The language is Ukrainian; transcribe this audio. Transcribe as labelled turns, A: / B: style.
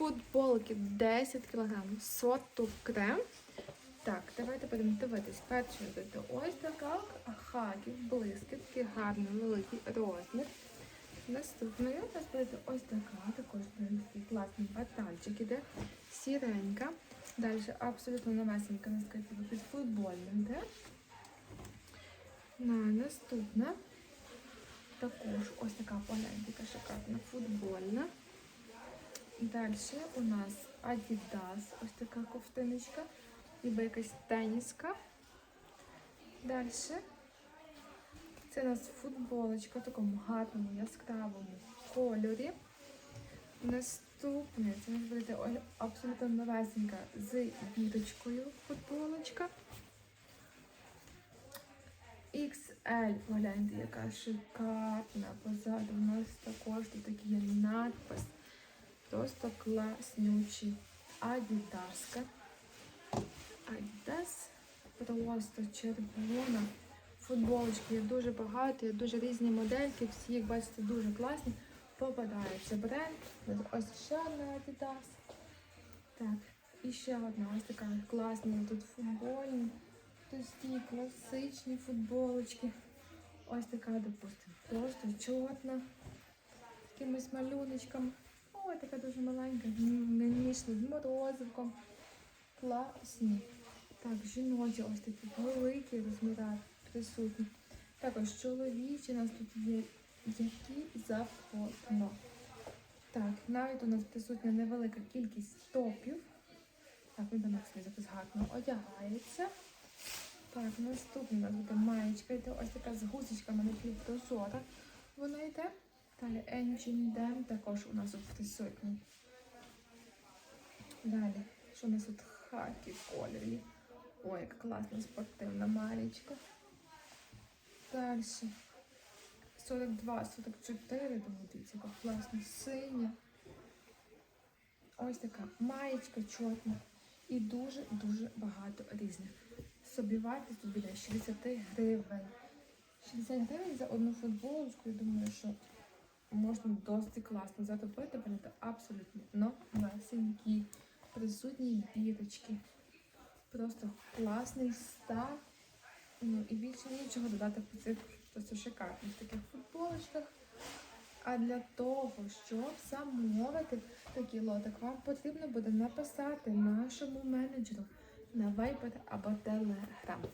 A: Футболки 10 кг. Соту крем. Так, давайте будемо дивитись. Перше буде ось така хакі, блискітки, гарний великий розмір. Наступною нас буде ось така, також такий класний батальчик іде, сіренька. Далі абсолютно новесенька, на скажімо, під футбольним йде. На наступна також ось така погляньте, шикарна футбольна. Далі у нас Adidas, ось така ковтиночка, ніби якась теніска. Далі це у нас футболочка в такому гарному яскравому кольорі. Наступне це нас буде абсолютно новесенька з біточкою футболочка. XL, погляньте, яка шикарна. Позаду у нас також тут такий є надпис. Просто класнючий. Адідаска. Адідас. Просто червона. Футболочки є дуже багато, є дуже різні модельки, всі, як бачите, дуже класні. Попадається бренд. Ось ще одна Adidas. Так, і ще одна ось така класна тут футбольні. Тості, класичні футболочки. Ось така, допустимо, просто чорна. З якимись малюночками. Ой, така дуже маленька, мімішна, з морозивком. Класні. Так, жіночі ось такі великі розміри присутні. Також чоловічі у нас тут є які завгодно. Так, навіть у нас присутня невелика кількість топів. Так, до нас якось гарно одягається. Так, наступна у нас буде маєчка, йде ось така з гусечками на півдозора. Вона йде. Далі H&M також у нас тут присутній. Далі, що у нас тут хакі кольорі. Ой, яка класна спортивна маєчка. Далі. 42, 44, думаю, дивіться, яка класна синя. Ось така маєчка чорна. І дуже-дуже багато різних. Собівартість біля 60 гривень. 60 гривень за одну футболочку, я думаю, що можна досить класно затопити, вони абсолютно новесенькі, присутні бірочки. Просто класний стан. Ну і більше нічого додати по цих просто шикарних таких футболочках. А для того, щоб замовити такий лотик, вам потрібно буде написати нашому менеджеру на Viber або Telegram.